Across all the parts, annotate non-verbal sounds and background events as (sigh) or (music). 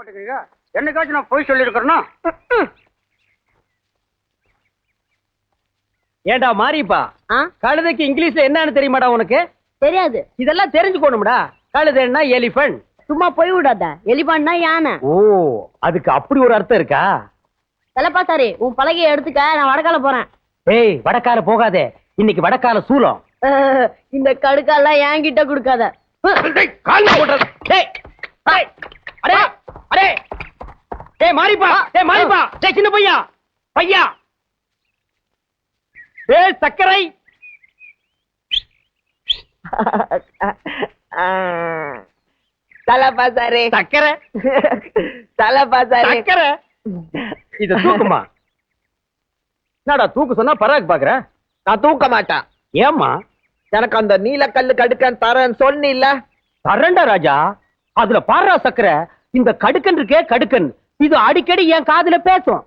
மாட்டேங்கிறீங்க? என்னைக்காச்சும் நான் போய் சொல்லியிருக்கிறேன்னா? ஏண்டா மாரிப்பா? ஆ? கழுதைக்கு இங்கிலீஷ்ல என்னன்னு தெரியுமாடா உனக்கு? தெரியாது. இதெல்லாம் தெரிஞ்சுக்கணும்டா. கழுதைன்னா எலிஃபண்ட் சும்மா போய் விடாத. எலிபான்னா யானை. ஓ அதுக்கு அப்படி ஒரு அர்த்தம் இருக்கா? தலைப்பா சாரி உன் பலகையை எடுத்துக்க நான் வடக்கால போறேன். ஏய் வடக்கால போகாதே. இன்னைக்கு வடக்கால சூலம் அஹ், (laughs) இந்த கடுக்காலாம் என்கிட்ட கொடுக்காத. கால்ல போடுறது டேய் டேய் அடே அடே. டேய் மாரிப்பா டேய் மாரிப்பா. டேய் சின்ன பையா பையா. டேய் சக்கரை தலைப்பா சாரி சக்கரை தலைப்பா சாரி சக்கரை இத தூக்குமா? என்னடா தூக்கு சொன்னா பராக் பாக்குற? நான் தூக்க மாட்டேன். ஏம்மா? எனக்கு அந்த நீலக்கல்லு கடுக்கன் தரேன்னு சொன்னில்ல. தரண்டா ராஜா. அதுல பாரா சக்கரை இந்த கடுக்கன் இருக்கே கடுக்கன். இது அடிக்கடி என் காதுல பேசும்.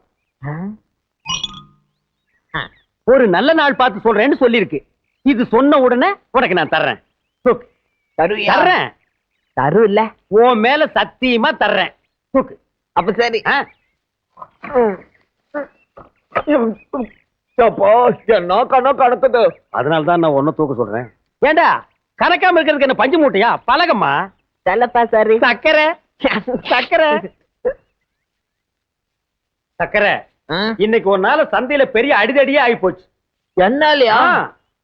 ஒரு நல்ல நாள் பார்த்து சொல்றேன்னு சொல்லிருக்கு. இது சொன்ன உடனே உனக்கு நான் தர்றேன். தர்றேன். தரு இல்ல உன் மேல சத்தியமா தர்றேன். தூக்கு. அப்ப சரி. அதனால தான் நான் ஒன்னும் தூக்க சொல்றேன். ஏண்டா கணக்காம இருக்கிறதுக்கு என்ன பஞ்சு மூட்டையா? பழகம்மா தலைப்பா சாரி சக்கரை. சக்கரை. சக்கரை இன்னைக்கு ஒரு நாள் சந்தையில பெரிய அடிதடியே ஆகி போச்சு. என்னாலயா?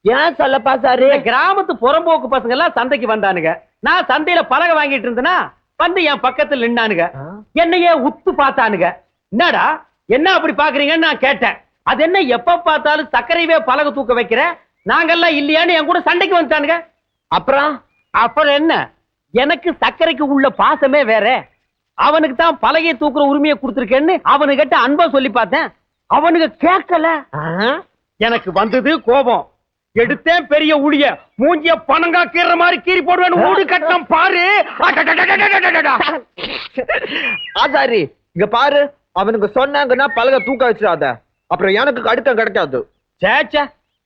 ஏன் சொல்லப்பா சாரு கிராமத்து புறம்போக்கு பசங்க எல்லாம் சந்தைக்கு வந்தானுங்க. நான் சந்தையில பலகை வாங்கிட்டு இருந்தேனா வந்து என் பக்கத்துல நின்னானுங்க. என்னையே உத்து பார்த்தானுங்க. என்னடா என்ன அப்படி பாக்குறீங்கன்னு நான் கேட்டேன். அது என்ன எப்ப பார்த்தாலும் சர்க்கரையவே பலகை தூக்க வைக்கிற? நாங்கெல்லாம் இல்லையான்னு என் கூட சண்டைக்கு வந்துட்டானுங்க. அப்புறம்? அப்புறம் என்ன? எனக்கு சர்க்கரைக்கு உள்ள பாசமே வேற. அவனுக்கு தான் பலகையை தூக்குற உரிமையை கொடுத்துருக்கேன்னு அவனு கிட்ட அன்பா சொல்லி பார்த்தேன். அவனுக்கு கேட்கல. எனக்கு வந்தது கோபம். எடுத்தேன் பெரிய ஊழிய மூஞ்சிய பணங்கா கீற மாதிரி கீறி போடுவேன் ஊடு கட்டம் பாரு. ஆசாரி இங்க பாரு. அவனுக்கு சொன்னாங்கன்னா பலக தூக்க வச்சிடாத. அப்புறம் எனக்கு அடுக்கம் கிடைக்காது. சேச்சா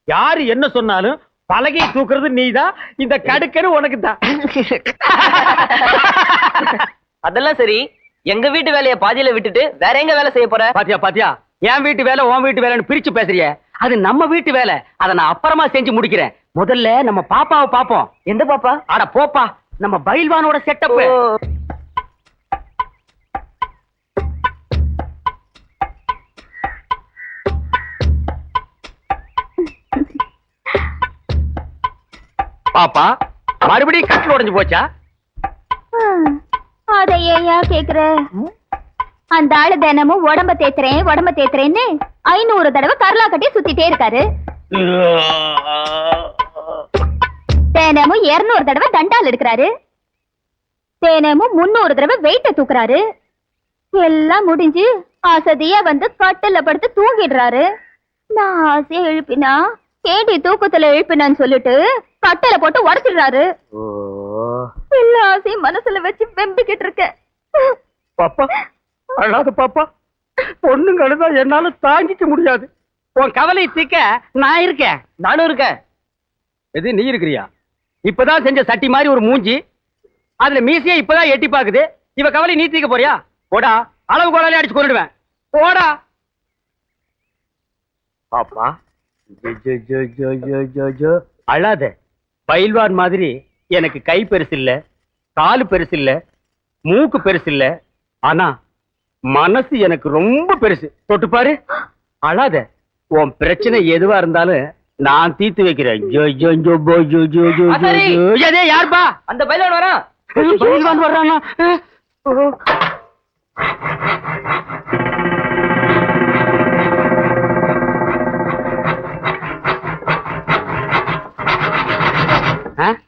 யாரு என்ன சொன்னாலும் பலகையை தூக்குறது நீதான் இந்த கடுக்கன்னு உனக்கு தான் அதெல்லாம் சரி. எங்க வீட்டு வேலைய பாதியில விட்டுட்டு வேற எங்க வேலை செய்ய போற? பாத்தியா பாத்தியா? என் வீட்டு வேலை உன் வீட்டு வேலைன்னு பிரிச்சு பேசுறிய. அது நம்ம வீட்டு வேலை. அதை நான் அப்புறமா செஞ்சு முடிக்கிறேன். முதல்ல நம்ம பாப்பாவை பாப்போம் எந்த பாப்பா? அட போப்பா. நம்ம பயில்வானோட செட்டப் பாப்பா மறுபடியும் கட்டில் உடைஞ்சு போச்சா? அதை ஏயா கேக்குற? அந்த ஆளு தினமும் உடம்ப தேத்துறேன் உடம்ப தேத்துறேன்னு ஐநூறு தடவை கரலா கட்டி சுத்திட்டே இருக்காரு. தினமும் இருநூறு தடவை தண்டால் எடுக்கிறாரு. தினமும் முன்னூறு தடவை வெயிட்ட தூக்குறாரு. எல்லாம் முடிஞ்சு அசதியா வந்து கட்டில படுத்து தூங்கிடுறாரு. நான் ஆசையா எழுப்பினா ஏண்டி தூக்கத்துல எழுப்பினான்னு சொல்லிட்டு கட்டில போட்டு உடச்சிடுறாரு? எல்லா ஆசையும் மனசுல வச்சு வெம்பிக்கிட்டு இருக்கேன். பாப்பா அழாத பாப்பா. பொண்ணுங்க அழுதா என்னால தாங்கிக்க முடியாது. உன் கவலை தீக்க நான் இருக்கேன். நானும் இருக்கேன். எது நீ இருக்கிறியா? இப்பதான் செஞ்ச சட்டி மாதிரி ஒரு மூஞ்சி. அதுல மீசையா இப்பதான் எட்டி பாக்குது. இவ கவலை நீ தீக்க போறியா? போடா. அளவு கோலாலே அடிச்சு கொண்டுடுவேன் போடா. பாப்பா அழாத. பயில்வான் மாதிரி எனக்கு கை பெருசு இல்ல காலு பெருசு இல்ல மூக்கு பெருசு இல்ல ஆனா மனசு எனக்கு ரொம்ப பெருசு. தொட்டு பாரு. அழாத. உன் பிரச்சனை எதுவா இருந்தாலும் நான் தீர்த்து வைக்கிறேன். யாருப்பா அந்த பயிலோட வரா பயில்வான் வர்றானா?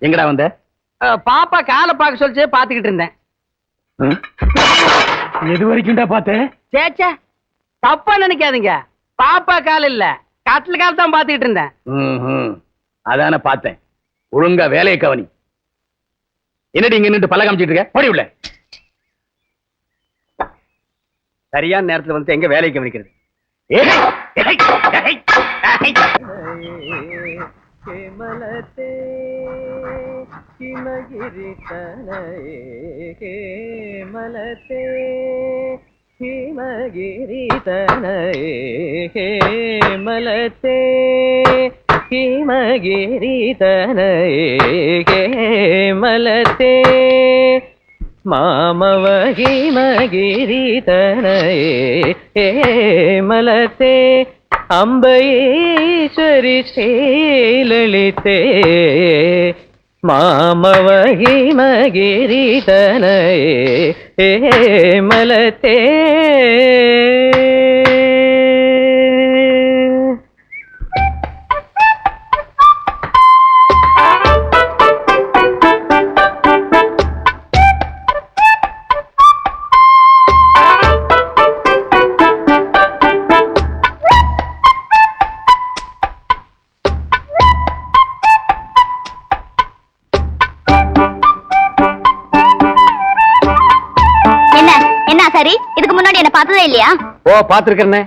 எங்கடா வந்த? பாப்பா காலை பார்க்க சொல்லிச்சு பாத்துக்கிட்டு இருந்தேன். எது வரைக்கும்டா பார்த்தேன் சேச்சே தப்பா நினைக்காதீங்க. பாப்பா கால் இல்ல. கட்டில் கால் தான் பாத்துக்கிட்டு இருந்தேன். அதான பார்த்தேன். ஒழுங்கா வேலையை கவனி. என்னடி இங்க நின்று பல்ல காமிச்சிட்டு இருக்க? போடி உள்ள. சரியான நேரத்துல வந்து எங்க வேலையை கவனிக்கிறது. ಹೇಮಲತೆ ಹಿಮಗಿರಿ ತನಯೇ ಹೇಮಲತೆ ಹಿಮಗಿರಿ ತನಯೇ ಹೇಮಲತೆ ಹಿಮಗಿರಿ ತನಯೇ ಹೇಮಲತೆ ಮಾಮವ ಹಿಮಗಿರಿ ತನಯೇ ಹೇಮಲತೆ ಅಂಬೈಶ್ವರಿ ಶ್ರೀಲಲಿತೆ ಮಾಮವ ಹಿಮಗಿರಿ ತನಯೇ இல்லையா ஓ பாத்துருக்கேன்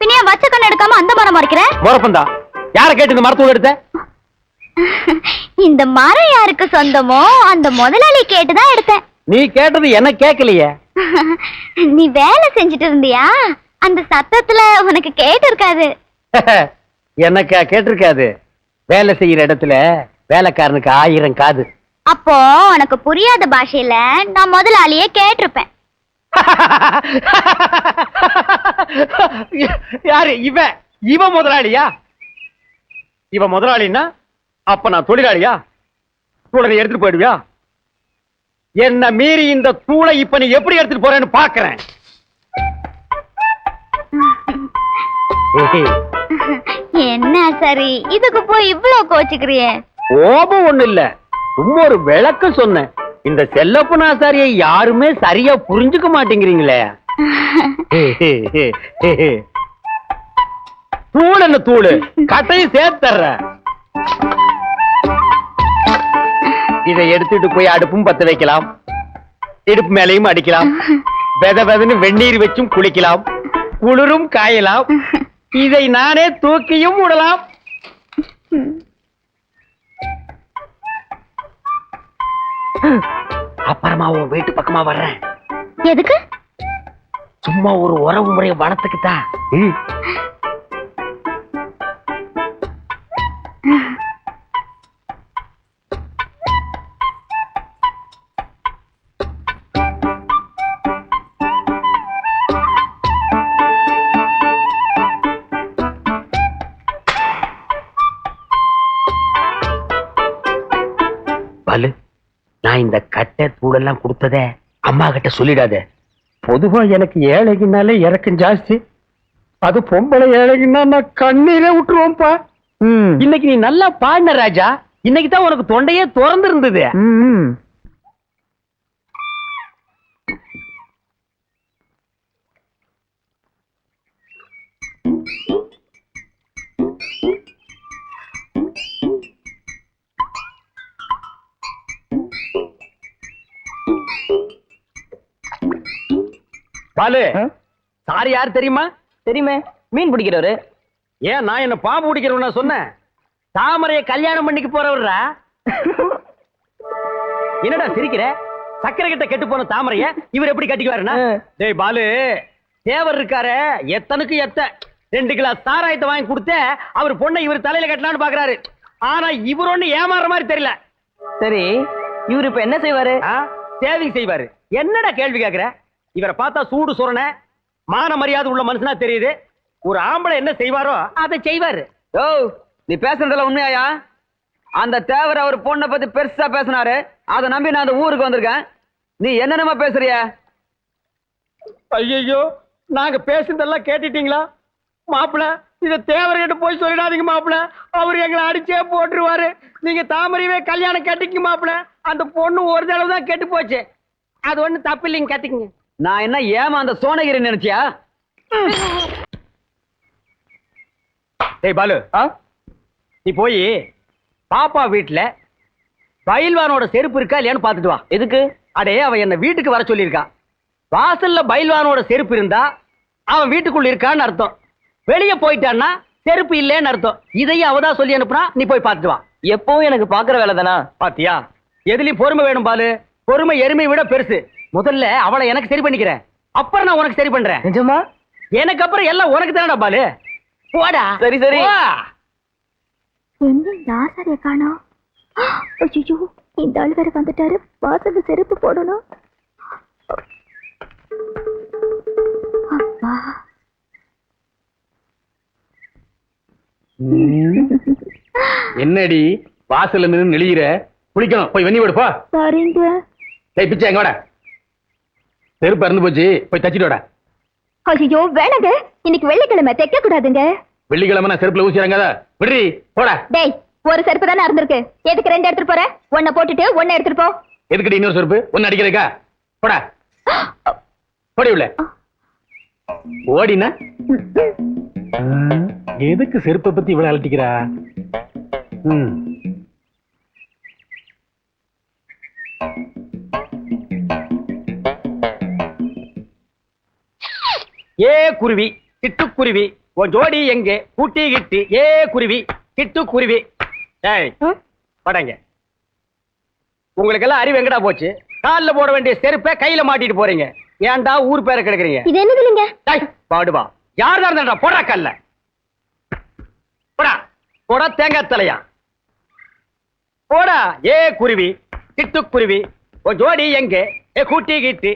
பின்னைய வச்ச கண்ணு எடுக்காம அந்த மரம் மறைக்கிற? மோரப்பந்தா. யார கேட்டு இந்த மரத்தூள் எடுத்த? இந்த மரம் யாருக்கு சொந்தமோ அந்த முதலாளி கேட்டுதான் எடுத்தேன். நீ கேட்டது என்ன கேட்கலையே. நீ வேலை செஞ்சுட்டு இருந்தியா? அந்த சத்தத்துல உனக்கு கேட்டு இருக்காது (laughs) எனக்கு கேட்டிருக்காது? வேலை செய்யற இடத்துல வேலைக்காரனுக்கு ஆயிரம் காது. அப்போ உனக்கு புரியாத பாஷையில நான் முதலாளியே கேட்டிருப்பேன். (laughs) யாரு? இவன் இவன் முதலாளியா? இவன் முதலாளின்னா அப்ப நான் தொழிலாளியா? தூளை எடுத்துட்டு போயிடுவியா? என்ன மீறி இந்த தூளை இப்ப நீ எப்படி எடுத்துட்டு போறேன்னு பாக்குறேன். என்ன சரி? இதுக்கு போய் இவ்வளவு கோச்சுக்கிறியே கோபம் ஒண்ணு இல்ல சும்மா ஒரு விளக்கம் சொன்னேன். இந்த செல்லப்பனாசாரியை யாருமே சரியா புரிஞ்சுக்க மாட்டேங்கிறீங்களே. தூள் என்ன தூள்? கட்டையும் சேர்த்தர்ற. இதை எடுத்துட்டு போய் அடுப்பும் பத்த வைக்கலாம். இடுப்பு மேலையும் அடிக்கலாம். வெத வெதன்னு வெந்நீர் வச்சும் குளிக்கலாம். குளிரும் காயலாம். இதை நானே தூக்கியும் விடலாம் அப்புறமா உன் வீட்டு பக்கமா வர்றேன். எதுக்கு? சும்மா ஒரு உறவு முறையை வளர்த்துக்கிட்டா. நான் இந்த கட்டை தூளெல்லாம் கொடுத்ததே அம்மா கிட்ட சொல்லிடாத. பொதுவா எனக்கு ஏழைக்குனாலே இறக்கம் ஜாஸ்தி. அது பொம்பளை ஏழைக்குன்னா நான் கண்ணீரே விட்டுருவோம்ப்பா. இன்னைக்கு நீ நல்லா பாடின ராஜா. இன்னைக்கு தான் உனக்கு தொண்டையே திறந்து இருந்தது பாலு. சார் யார் தெரியுமா? தெரியுமே. மீன் பிடிக்கிறவரு. ஏன் நான் என்ன பாம்பு பிடிக்கிறவனா சொன்னேன்? தாமரைய கல்யாணம் பண்ணிக்க போறவர்ரா? என்னடா சிரிக்கிற? சக்கரை கிட்ட கெட்டு போன தாமரைய இவர் எப்படி கட்டிக்குவாருன்னா. டேய் பாலு தேவர் இருக்காரு எத்தனுக்கு எத்த? ரெண்டு கிளாஸ் சாராயத்தை வாங்கி கொடுத்து அவர் பொண்ணை இவர் தலையில கட்டலாம்னு பாக்குறாரு. ஆனா இவர் ஒண்ணு ஏமாறுற மாதிரி தெரியல. சரி இவர் இப்ப என்ன செய்வாரு? சேவிங் செய்வாரு. என்னடா கேள்வி கேக்குற? இவரை பார்த்தா சூடு சுரண மான மரியாதை உள்ள மனுஷனா தெரியுது. ஒரு ஆம்பளை என்ன செய்வாரோ அதை செய்வாரு. ஓ நீ பேசுனதுல உண்மையாயா? அந்த தேவர் அவர் பொண்ணை பத்தி பெருசா பேசினாரு. அதை நம்பி நான் அந்த ஊருக்கு வந்திருக்கேன். நீ என்னென்னமா பேசுறிய? ஐயோ நாங்க பேசுனதெல்லாம் கேட்டுட்டீங்களா? மாப்பிள இத தேவர்கிட்ட போய் சொல்லிடாதீங்க மாப்பிள. அவர் எங்களை அடிச்சே போட்டுருவாரு. நீங்க தாமரையவே கல்யாணம் கட்டிக்க மாப்பிள. அந்த பொண்ணு ஒரு தடவை தான் கெட்டு போச்சு. அது ஒண்ணு தப்பு இல்லைங்க கட்டிக்கங்க. நான் என்ன ஏமா அந்த சோனகிரி நினைச்சியா? டேய் பாலு. நீ போய் பாப்பா வீட்டுல பயில்வானோட செருப்பு இருக்கா இல்லையான்னு பாத்துட்டு வா. எதுக்கு? அடே அவன் என்ன வீட்டுக்கு வர சொல்லியிருக்கான் வாசல்ல பயில்வானோட செருப்பு இருந்தா அவன் வீட்டுக்குள்ள இருக்கான்னு அர்த்தம். வெளியே போயிட்டான்னா செருப்பு இல்லைன்னு அர்த்தம். இதையும் அவதான் சொல்லி அனுப்புனா நீ போய் பார்த்துட்டு வா. எப்பவும் எனக்கு பாக்குற வேலை தானா? பாத்தியா? எதுலயும் பொறுமை வேணும் பாலு. பொறுமை எருமை விட பெருசு. முதல்ல அவளை எனக்கு சரி பண்ணிக்கிறேன். அப்புறம் நான் உனக்கு சரி பண்றேன். நிஜமா? எனக்கு அப்புறம் எல்லாம் உனக்கு தானடா பாலு? போடா. சரி, சரி. என்ன இந்த ஆசாரிய காணோம் ஐயோ இந்த ஆள் வேற வந்துட்டாரு. வாசல்ல செருப்பு போடணும். அப்பா. என்னடி வாசல்ல நின்று நெளியிற? குளிக்கணும். போய் வெண்ணி விடு போ. சரிங்க டேய் பிச்சை எங்க வாடா. செருப்பு இறந்து போச்சு. போய் தச்சிட்டு வாடா. ஐயோ வேணாங்க. இன்னைக்கு வெள்ளிக்கிழமை. தைக்க கூடாதுங்க வெள்ளிக்கிழமை நான் செருப்புல ஊசி இறங்காத விடுறி போடா. டேய் ஒரு செருப்பு தானே இருந்திருக்கு எதுக்கு ரெண்டு எடுத்துட்டு போற? ஒன்ன போட்டுட்டு ஒன்ன எடுத்துட்டு போ. எதுக்கடி இன்னொரு செருப்பு? ஒன்னு அடிக்கிறதுக்கா? போடா. ஓடி உள்ள. ஓடினா? எதுக்கு செருப்பை பத்தி இவ்வளவு அலட்டிக்கிறா? ம். ஏ குருவி கிட்டுக்குருவி உன் ஜோடி எங்கே? கூட்டி கிட்டு ஏ குருவி கிட்டுக்குருவி ஏய் படங்க. உங்களுக்கெல்லாம் அறிவு எங்கடா போச்சு? கால்ல போட வேண்டிய செருப்பை கையில மாட்டிட்டு போறீங்க. ஏன்டா ஊர் பேரை கிடக்குறீங்க? இது என்னது பாடுவா யார் தான் இருந்தா போடா கல்ல. போடா. போடா தேங்காய் தலையா. போடா. ஏ குருவி கிட்டுக்குருவி உன் ஜோடி எங்கே? ஏ கூட்டி கிட்டு.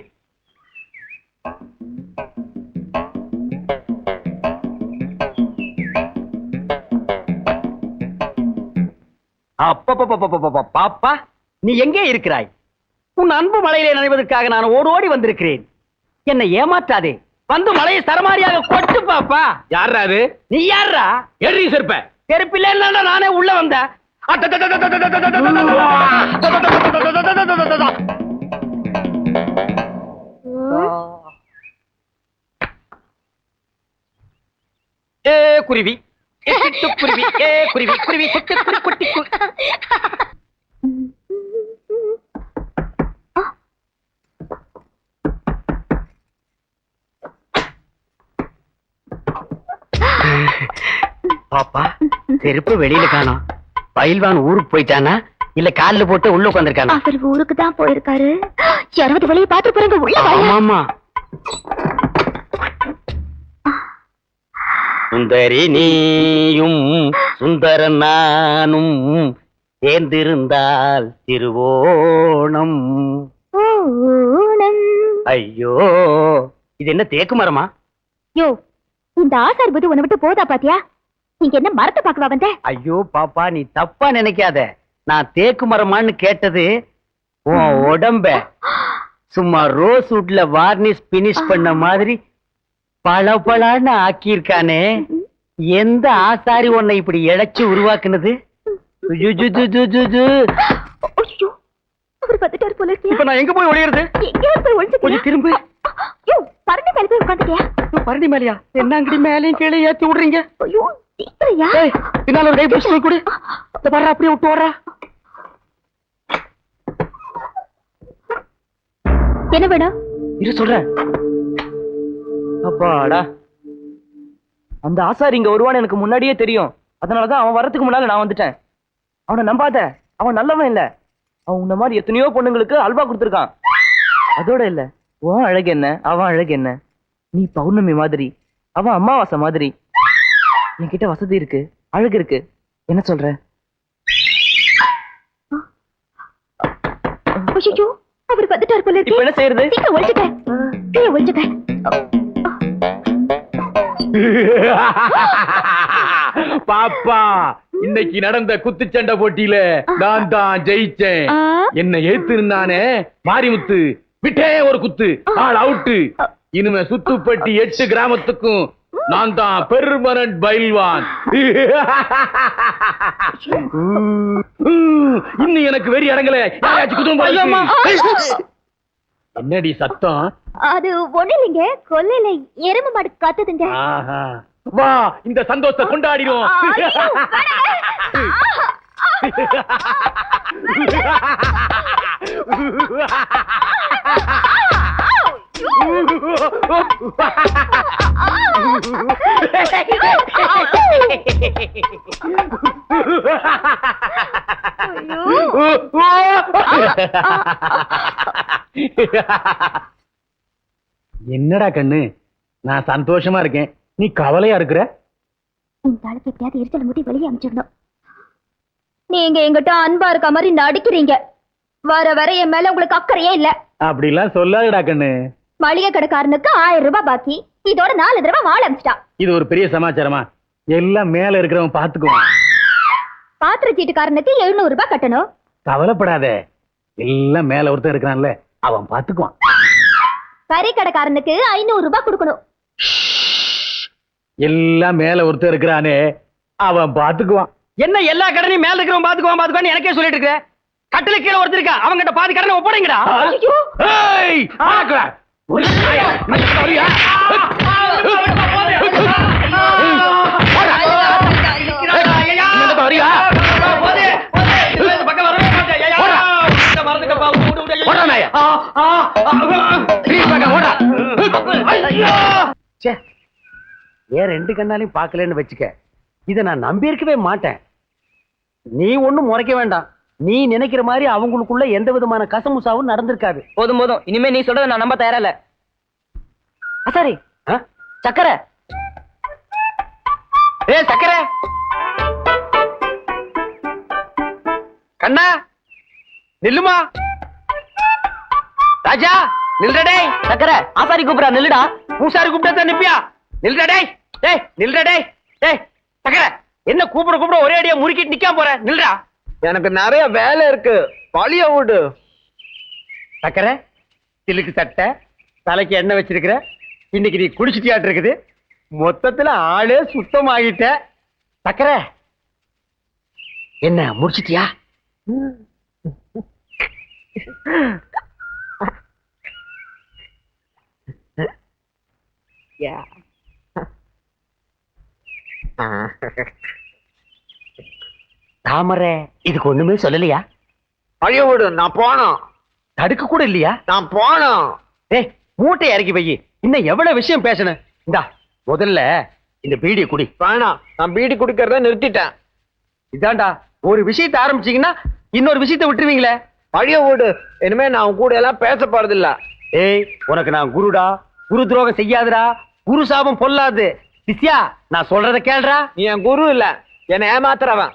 பாப்பா நீ எங்கே இருக்கிறாய் உன் அன்பு மலையிலே நனைவதற்காக நான் ஓடி ஓடி வந்திருக்கிறேன் என்னை ஏமாற்றாதே வந்து மலையை சரமாரியாக கொட்டு பாப்பா யாரா அது நீ யாரா எடி செருப்ப செருப்பில்லை நானே உள்ள வந்தேன் ஏ குருவி ஏ குருவி குருவி குட்டி பாப்பா செருப்பு வெளியில காணோம். பயில்வான் ஊருக்கு போயிட்டானா? இல்ல கால்ல போட்டு உள்ள உட்காந்துருக்கானா அவர் ஊருக்கு தான் போயிருக்காரு யாராவது வெளியே பாத்து போறாங்க உள்ள வாங்க. சுந்தரி நீயும் சுந்தர நானும் சேர்ந்திருந்தால் திருவோணம். ஐயோ இது என்ன தேக்கு மரமா? யோ இந்த ஆசார் புது உன்னை விட்டு போதா பாத்தியா? நீங்க என்ன மரத்தை பாக்கவா வந்த? ஐயோ பாப்பா நீ தப்பா நினைக்காத. நான் தேக்கு மரமான்னு கேட்டது உன் உடம்ப. சும்மா ரோஸ் வுட்ல வார்னிஷ் பினிஷ் பண்ண மாதிரி பளபளன்னு ஆக்கியிருக்கானே. எந்த ஆசாரி உன்னை இப்படி இழைச்சு உருவாக்குனது? இப்ப நான் எங்க போய் ஒளியறது? கொஞ்சம் திரும்பு. பறந்து மேல போய் உட்காந்துட்டியா பரண்டி மேலையா? என்ன அங்கடி மேலையும் கீழே ஏத்தி விடுறீங்க. பின்னால ஒரு கை பிடிச்சு போய் கொடு. அப்படியே விட்டு வர்றா என்ன வேணும் இரு சொல்றேன். அப்பாடா. அந்த ஆசாரி இங்க வருவான்னு எனக்கு முன்னாடியே தெரியும். அதனாலதான் அவன் வரதுக்கு முன்னால நான் வந்துட்டேன். அவனை நம்பாத. அவன் நல்லவன் இல்ல. அவன் உன்ன மாதிரி எத்தனையோ பொண்ணுங்களுக்கு அல்வா கொடுத்துருக்கான். அதோட இல்ல. உன் அழகு என்ன? அவன் அழகு என்ன? நீ பௌர்ணமி மாதிரி. அவன் அமாவாசை மாதிரி. என்கிட்ட வசதி இருக்கு. அழகு இருக்கு. என்ன சொல்ற? அவர் வந்துட்டாரு போல இப்ப என்ன இருக்கு செய்யறது கீழே ஒளிச்சுக்க (laughs) பாப்பா இன்னைக்கு நடந்த குத்துச்சண்டை போட்டியில நான் தான் ஜெயிச்சேன். என்ன எழுத்திருந்தானே மாரிமுத்து விட்டே ஒரு குத்து ஆள் அவுட்டு. இனிமே சுத்துப்பட்டி எட்டு கிராமத்துக்கும் நான் தான் பெர்மனன்ட் பயில்வான். (laughs) இன்னும் எனக்கு வெறி அடங்கல. யாராச்சும் குதும் போல என்னடி சத்தம்? அது ஒண்ணு இல்லைங்க. கொல்லையில எருமை மாடு கத்துதுங்க. வா இந்த சந்தோஷத்தை கொண்டாடிடும் ஐயோ. (laughs) என்னடா கண்ணு? நான் சந்தோஷமா இருக்கேன். நீ கவலையா இருக்கிற? இந்த ஆளுக்கு எப்படியாவது எரிச்சல் முட்டி வெளியே அனுப்பிச்சிடணும். நீங்க எங்கிட்ட அன்பா இருக்க மாதிரி நடிக்கிறீங்க. வர வர என் மேல உங்களுக்கு அக்கறையே இல்ல. அப்படிலாம் சொல்லாதடா கண்ணு. மளிகை கடைக்காரனுக்கு ஆயிரம் ரூபாய் பாக்கி. இதோட நாலு தடவை வாழ அமிச்சிட்டான் இது ஒரு பெரிய சமாச்சாரமா? எல்லாம் மேல இருக்கிறவன் பாத்துக்குவான். பாத்திர சீட்டுக்காரனுக்கு எழுநூறு ரூபாய் கட்டணும். கவலைப்படாத. எல்லாம் மேல ஒருத்தன் இருக்கிறான்ல. அவன் பாத்துக்குவான் கறி கடைக்காரனுக்கு ஐநூறு ரூபாய் கொடுக்கணும் எல்லாம் மேல ஒருத்தன் இருக்கிறானே அவன் பாத்துக்குவான் என்ன எல்லா கடனையும் மேல இருக்கிறவன் பாத்துக்குவான் பாத்துக்குவான்னு எனக்கே சொல்லிட்டு இருக்க கட்டில கீழே ஒருத்தர் இருக்கா அவங்கிட்ட பாதி கடனை ஒப்படைங்கடா ஏய், ஆக்குடா. ஏன் ரெண்டு கண்ணாலையும் பார்க்கலன்னு வச்சுக்க. இத நான் நம்பி இருக்கவே மாட்டேன். நீ ஒண்ணும் முறைக்க வேண்டாம். நீ நினைக்கிற மாதிரி அவங்களுக்குள்ள எந்த விதமான கசமுசாவும் நடந்திருக்காது. போதும் போதும். இனிமே நீ சொல்றத நான் நம்ப தயாரா இல்ல. ஆசாரி. ஆ? சக்கரை. ஏ சக்கரை. கண்ணா. நில்லுமா. ராஜா நில்றடே சக்கரை. ஆசாரி கூப்பிடா நில்லுடா. பூசாரி கூப்பிட்டா நிப்பியா? நில்றடே டேய் நில்றடே டேய் சக்கரை. என்ன கூப்பிட கூப்பிட ஒரே அடியா முறுக்கிட்டு நிக்காம போற? நில்றா. எனக்கு நிறைய வேலை இருக்கு. பழிய விடு. சக்கரை சிலுக்கு சட்டை தலைக்கு எண்ணெய் வச்சிருக்கிற இன்னைக்கு நீ குடிச்சிட்டியாட்டு இருக்குது. மொத்தத்துல ஆளே சுத்தமாகிட்ட. சக்கரை என்ன முடிச்சிட்டியா (laughs) (laughs) தாமரை இதுக்கு ஒண்ணுமே சொல்லலையா? பழிய விடு நான் போனோம் தடுக்க கூட இல்லையா? நான் போனோம் ஏய் மூட்டை இறக்கி வை. இன்னும் எவ்வளவு விஷயம் பேசணும் இந்தா முதல்ல இந்த பீடியை குடி. வேணாம் நான் பீடி குடிக்கிறத நிறுத்திட்டேன். இதாண்டா ஒரு விஷயத்தை ஆரம்பிச்சீங்கன்னா இன்னொரு விஷயத்தை விட்டுருவீங்களே? பழிய விடு இனிமே நான் கூட எல்லாம் பேச போறது இல்ல ஏய் உனக்கு நான் குருடா குரு துரோகம் செய்யாதுடா குரு சாபம் பொல்லாது. சிஷ்யா நான் சொல்றத கேளுடா நீ என் குரு இல்ல. என்னை ஏமாத்துறவன்.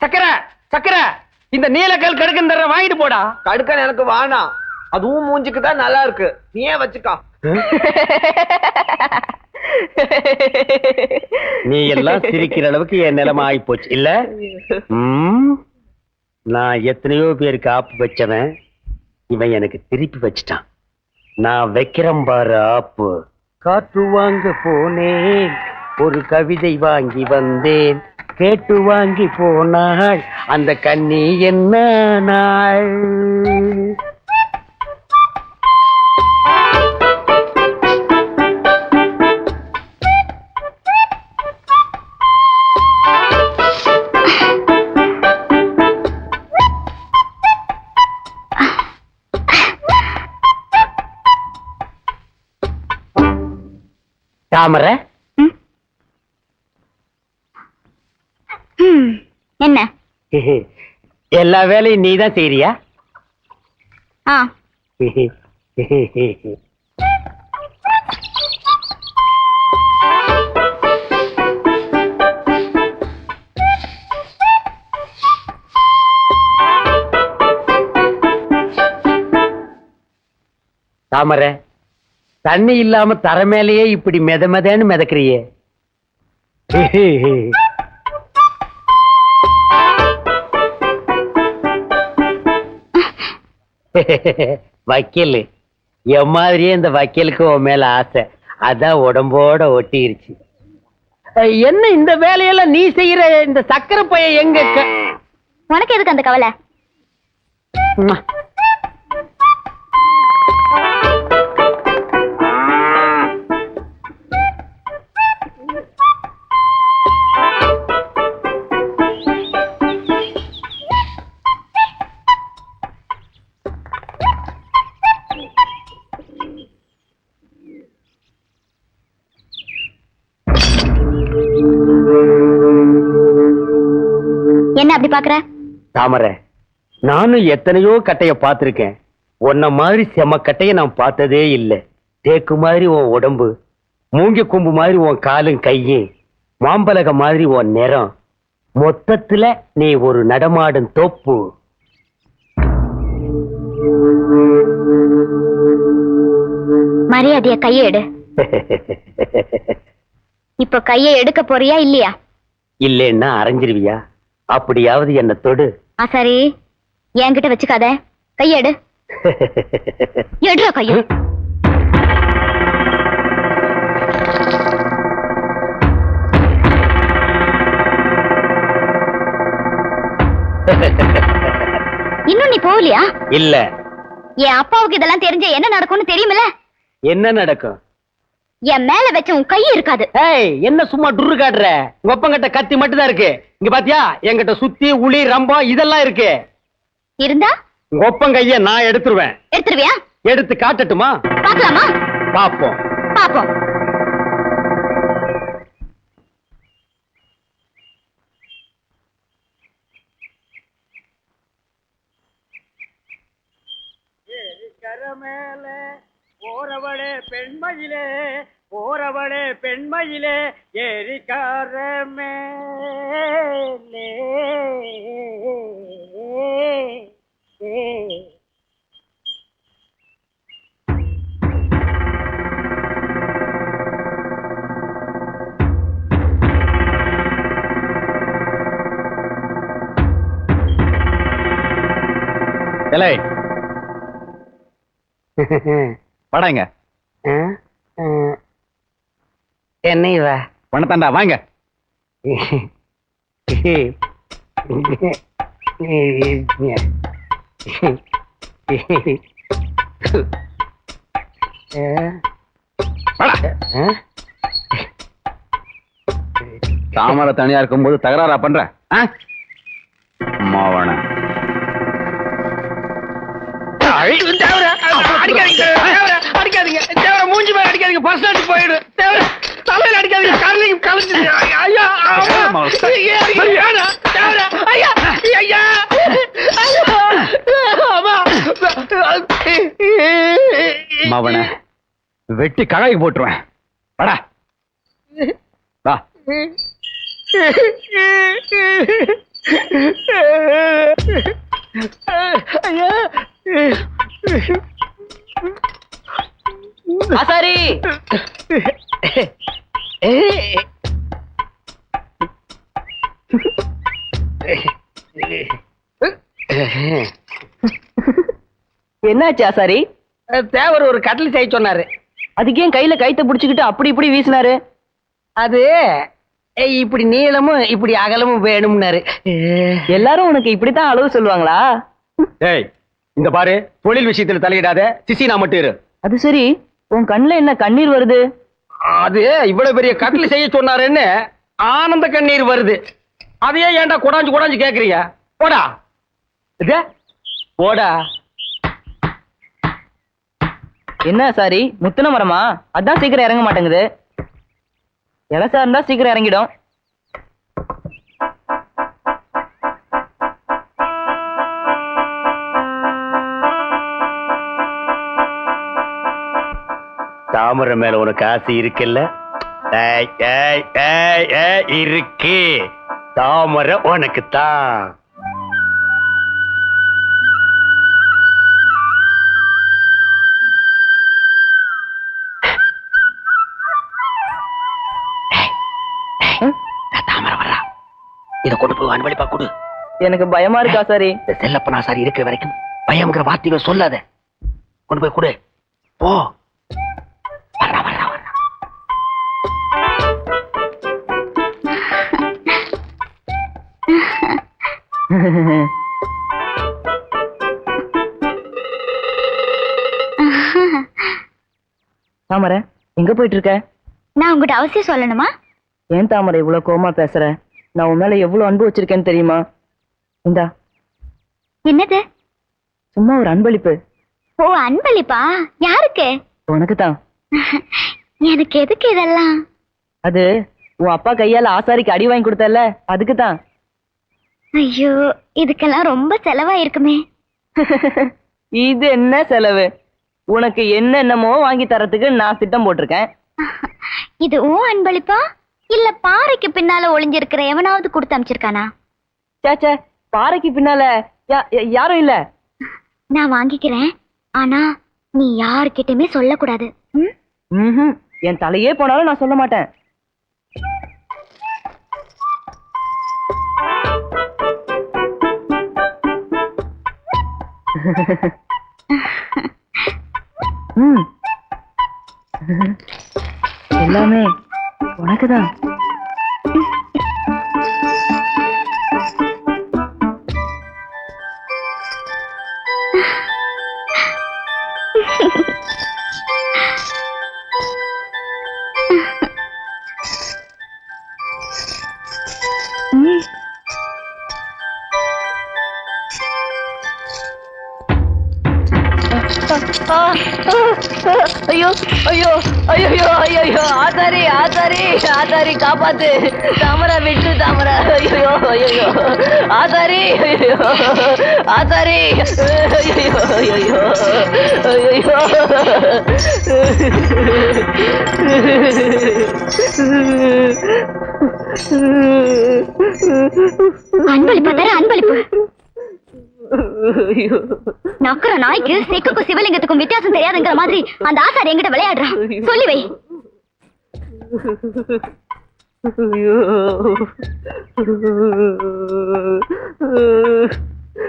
சக்கரை சக்கரை இந்த நீலக்கல் கடுக்கன் தர வாங்கிட்டு போடா. கடுக்கன் எனக்கு வேணாம். அதுவும் மூஞ்சிக்கு தான் நல்லா இருக்கு. நீ ஏன் வச்சுக்கா. (laughs) நீ எல்லாம் சிரிக்கிற அளவுக்கு என் நிலைமை ஆகி போச்சு இல்ல நான் எத்தனையோ பேருக்கு ஆப்பு வச்சவன். இவன் எனக்கு திருப்பி வச்சிட்டான். நான் வைக்கிறேன் பாரு ஆப்பு. காற்று வாங்க போனேன் ஒரு கவிதை வாங்கி வந்தேன். கேட்டு வாங்கி போனாள் அந்த கண்ணி என்ன நாள்? தாமரை. ம், என்ன? (laughs) எல்லா வேலையும் நீ தான் செய்யறியா தாமரை தண்ணி இல்லாம தர மேலேயே இப்படி மெத மெதன்னு மிதக்கிறியே. வக்கீல் என் மாதிரியே இந்த வக்கீலுக்கு உன் மேல ஆசை. அதான் உடம்போட ஒட்டிருச்சு. என்ன இந்த வேலையெல்லாம் நீ செய்யற? இந்த சக்கரை பையன் எங்க உனக்கு எதுக்கு அந்த கவலை? ம்மா. அப்படி பாக்குற? தாமரை நானும் எத்தனையோ கட்டைய பார்த்திருக்கேன். உன்ன மாதிரி செம கட்டைய நான் பார்த்ததே இல்லை. தேக்கு மாதிரி உன் உடம்பு மூங்கி கொம்பு மாதிரி உன் காலும் கையும் மாம்பலக மாதிரி உன் நிறம். மொத்தத்துல நீ ஒரு நடமாடும் தோப்பு. மரியாதைய கையை எடு. (laughs) இப்ப கையை எடுக்க போறியா இல்லையா? இல்லைன்னா அரைஞ்சிருவியா? அப்படியாவது என்ன தொடு. சரி. என்கிட்ட வச்சுக்காத. கையை எடு (laughs) எடுற கையை. இன்னும் நீ போகலையா? இல்ல. என் அப்பாவுக்கு இதெல்லாம் தெரிஞ்ச என்ன நடக்கும்னு தெரியுமில என்ன நடக்கும்? என் மேல வச்ச உன் கை இருக்காது. ஏய் என்ன சும்மா டுரு காட்டுற? உங்க ஒப்பங்கிட்ட கத்தி மட்டும் தான் இருக்கு. இங்க பாத்தியா? என்கிட்ட சுத்தி உளி ரம்பம் இதெல்லாம் இருக்கு. இருந்தா? உங்க ஒப்பங்கைய நான் எடுத்துருவேன். எடுத்துருவியா? எடுத்து காட்டட்டுமா? பாக்கலாமா பாப்போம் பாப்போம் கரமேல போறவளே பெண்மயிலே போறவளே பெண்மயிலே ஏரிக்கார மேலே எலை படாங்க என்ன இவ? பணத்தாண்டா வாங்க. தாமரை தனியா இருக்கும்போது தகராறா பண்ற? மாவன அடிக்காதீங்க தேவர, அடிக்காதீங்க தேவர. மூஞ்சி மேல அடிக்காதீங்க. ஸ்டாண்ட் போயிடு. தேவர. தலையில அடிக்காதீங்க. கரலிங் கலந்து ஐயா மாவன வெட்டி கழாய்க்கு போட்டுருவேன். வாடா. வா. ஐயா ஆசாரி. (laughs) என்னாச்சு ஆசாரி? தேவர் ஒரு கட்டில் செய்ய சொன்னாரு. அதுக்கு ஏன் கையில கைத்த புடிச்சுக்கிட்டு அப்படி இப்படி வீசினாரு? அது ஏய், இப்படி நீளமும் இப்படி அகலமும் வேணும்னாரு. எல்லாரும் உனக்கு இப்படித்தான் அளவு சொல்லுவாங்களா? ஏய் இந்த பாரு தொழில் விஷயத்துல தலையிடாத சிசி நான் மட்டும் இரு. அது சரி உன் கண்ணுல என்ன கண்ணீர் வருது? அது இவ்வளவு பெரிய கட்டில் செய்ய சொன்னாருன்னு ஆனந்த கண்ணீர் வருது. அதையே ஏன்டா குடாஞ்சு குடாஞ்சு கேக்குறீங்க? போடா. இது? போடா. என்ன சாரி? முத்தின மரமா? அதான் சீக்கிரம் இறங்க மாட்டேங்குது. இலசா இருந்தா சீக்கிரம் இறங்கிடும். தாமரை மேல உனக்கு ஆசை இருக்குல்ல? இருக்கு. தாமரை உனக்கு தான் இத கொண்டு போய் அன்பளிப்பா கொடு. எனக்கு பயமா இருக்கா சாரி? செல்லப்பனா சாரி இருக்கிற வரைக்கும் பயம்ங்கிற வார்த்தைகள் சொல்லாத. கொண்டு போய் கொடு. போ. தாமரை எங்க போயிட்டு இருக்க நான் உங்ககிட்ட அவசியம் சொல்லணுமா? ஏன் தாமரை இவ்வளவு கோவமா பேசுற? நான் உன் மேல எவ்வளவு அன்பு வச்சிருக்கேன்னு தெரியுமா? இந்தா. என்னது? சும்மா ஒரு அன்பளிப்பு. ஓ அன்பளிப்பா? யாருக்கு? உனக்கு தான் எனக்கு எதுக்கு இதெல்லாம்? அது உன் அப்பா கையால ஆசாரிக்கு அடி வாங்கி கொடுத்தல அதுக்கு தான் ஐயோ இதுக்கெல்லாம் ரொம்ப செலவாயிருக்குமே. (laughs) இது என்ன செலவு? உனக்கு என்னென்னமோ வாங்கி தரத்துக்கு நான் திட்டம் போட்டிருக்கேன். (laughs) இது உன் அன்பளிப்பா? இல்ல பாறைக்கு பின்னால ஒளிஞ்சிருக்கிற எவனாவது கொடுத்து அமிச்சிருக்கானா சேச்சே பாறைக்கு பின்னால யாரும் இல்ல. (laughs) நான் வாங்கிக்கிறேன். ஆனா நீ யார்கிட்டயுமே சொல்லக்கூடாது. என் தலையே போனாலும் நான் சொல்ல மாட்டேன். (laughs) (laughs) எல்லாமே உனக்குதான். ஐயோ ஐயோ ஐயோ ஐயோ ஐயோ ஆத்தாரி ஆத்தாரி ஆத்தாரி காப்பாத்து தாமரா விட்டு தாமரா ஐயோ ஐயோ ஆத்தாரி ஐயோ ஆத்தாரி ஐயோ ஐயோ ஐயோ அன்பளிப்பு தர அன்பளிப்பு நக்கற நாய்க்கு செக்குக்கும் சிவலிங்கத்துக்கும் வித்தியாசம் தெரியாதுங்கிற மாதிரி அந்த ஆசாரி என்கிட்ட விளையாடுறான். சொல்லி வை.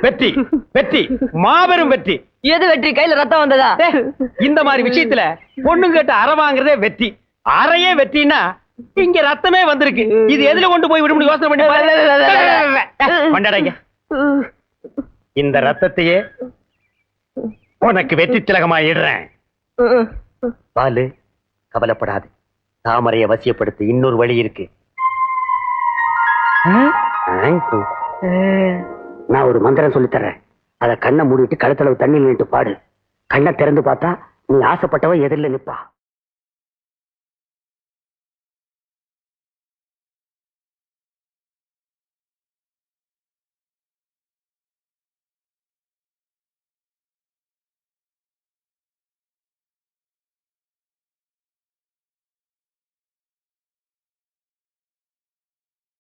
வெற்றி வெற்றி மாபெரும் வெற்றி. எது வெற்றி? கையில ரத்தம் வந்ததா? இந்த மாதிரி விஷயத்துல பொண்ணுங்க கிட்ட அற வாங்குறதே வெற்றி. அறையே வெற்றினா இங்க ரத்தமே வந்திருக்கு. இது எதுல கொண்டு போய் விட முடியும் யோசனை பண்ணி இந்த ரத்தத்தையே உனக்கு வெற்றி திலகமா இடுறேன். பாலு கவலைப்படாது. தாமரைய வசியப்படுத்த இன்னொரு வழி இருக்கு. நான் ஒரு மந்திரம் சொல்லித் தர்றேன். அத கண்ணை மூடிட்டு கழுத்தளவு தண்ணி நின்று பாடு. கண்ணை திறந்து பார்த்தா நீ ஆசைப்பட்டவ எதிரில் நிப்பா.